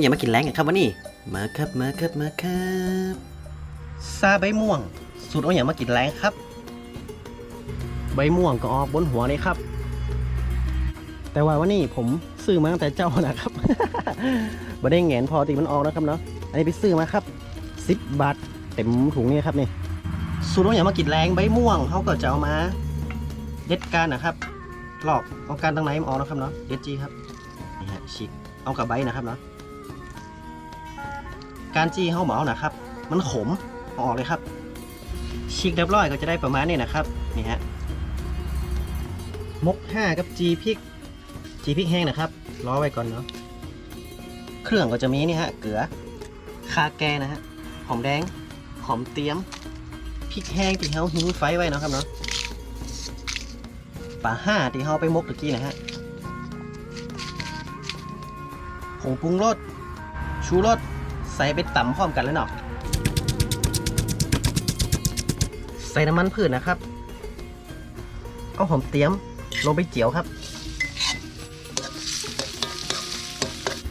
อย่ามากินแรงกันครับวันนี้มาครับมาครับมาครับซาใบม่วง สูตรเอาอย่างมากินแรงครับ ใบม่วงก็ออกบนหัวเลยครับ แต่ว่าวันนี้ผมซื้อมาตั้งแต่เจ้านะครับ บ่ได้แงนพอตีมันออกนะครับเนาะ อันนี้ไปซื้อมาครับ10บบาทเต็มถุงนี่ครับนี่สูตรเอาอย่างมากินแรงใบม่วงเขาก็จะเอามาเด็ดการนะครับลอกเอาการตั้งไหนมันออกนะครับเนาะเด็ดจีครับนี่ฮะฉีกเอากับใบนะครับเนาะ การจี้เขาเหมานะครับ มันขมออกเลยครับฉีกเรียบร้อยก็จะได้ประมาณนี้นะครับนี่ฮะมกห้ากับจีพริกจีพริกแห้งนะครับรอไว้ก่อนเนาะเครื่องก็จะมีนี่ฮะเกลือคาแกนะฮะหอมแดงหอมเตี๊ยมพริกแห้งที่เขาหิ้งไฟไว้เนาะครับเนาะปลาห้าที่เขาเอาไปมกตะกี้นะฮะผงปรุงรสชูรส ใส่ไปตำพร้อมกันเลยเนาะใส่น้ำมันพืชนะครับ เอาหอมเตี๊ยมลงไปเจียวครับ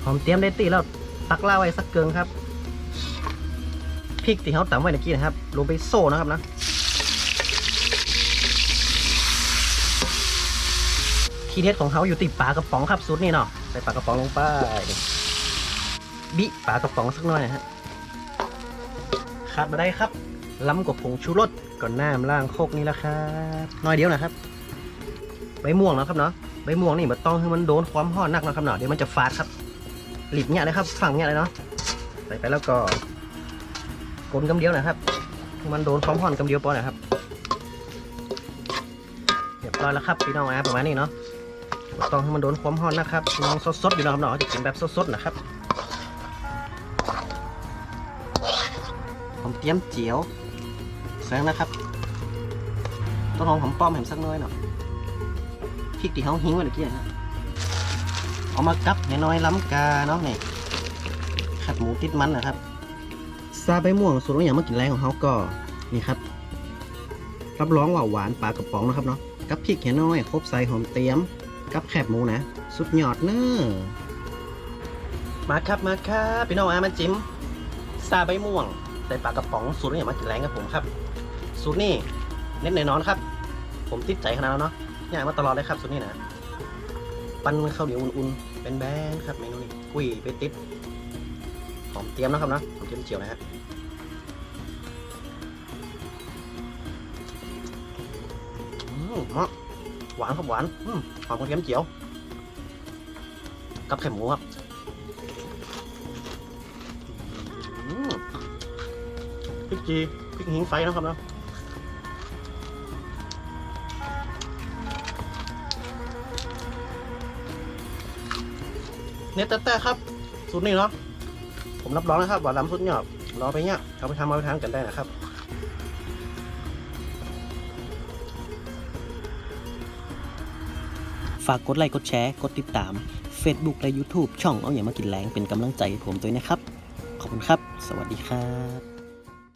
หอมเตรียมได้ตีแล้วตักล่าไว้สักเกิงครับพริกที่เขาตำไว้เมื่อกี้นะครับ ลงไปโซ่นะครับนะทีเด็ดของเขาอยู่ติดปลากระป๋องครับสูตรนี่เนาะใส่ปลากระป๋องลงไป บิปลากระป๋องสักหน่อยนะฮะขาดมาได้ครับ ล้ำกว่าผงชูรสก่อนหน้ำล่างโคกนี่แหละครับน้อยเดียวนะครับ ใบม่วงนะครับเนาะใบม่วงนี่มันต้องให้มันโดนความร้อนนักนะครับเนาะเดี๋ยวมันจะฟาดครับหลีบเนี่ยเลยครับ ฝั่งเนี่ยเลยเนาะใส่ไปแล้วก็กลนกำเดียวนะครับมันโดนความร้อนกำเดียวพอนะครับเรียบร้อยแล้วครับพี่น้องนะประมาณนี้เนาะต้องให้มันโดนความร้อนนะครับน้องสดๆอยู่นะครับเนาะจะกินแบบสดๆนะครับ ผมเตรียมเจียวแซงนะครับ ต้นหอมหอมป้อมเห็นสักน้อยเนาะพริกที่เขาหิ้งไว้เมื่อกี้นะเอามากับให้น้อยล้ำกาเนาะนี่ขัดหมูติดมันนะครับซาใบม่วงสูตรอย่างมากินแรงของเขาก็นี่ครับ รับรองว่าหวานปลากระป๋องนะครับเนาะกับพริกแค่น้อยครบใส่หอมเตียม กับแคบหมูนะ สุดยอดเนอะมาครับมาครับพี่น้องอามาจิ้มซาใบม่วง ใส่ปลากระป๋องสูตรอย่างมากินแรงกับผมครับ สูตรนี้เน้นแน่นอนครับ ผมติดใจขนาดแล้วเนาะอยากมาตลอดเลยครับ สูตรนี้นะปั้นข้าวเหนียวอุ่นๆเป็นแบนครับเมนูนี้กุยไปติดหอมเตรียมนะครับนะหอมเตรียมเจียวนะฮะอืมเหมาะหวานครับหวานหอมกระเทียมเจียว กับไข่หมูครับ ริกจีพริกหิงไฟนะครับนะเนตแต่ครับสูตรนี้เนาะผมรับรองนะครับว่าล้ำสุดยอดรอไปเนี่ยเอาไปทำเอาไปทานกันได้นะครับฝากกดไลค์กดแชร์กดติดตาม Facebook และ YouTube ช่องเอาอย่ามากินแรงเป็นกำลังใจให้ผมด้วยนะครับ ขอบคุณครับ สวัสดีครับ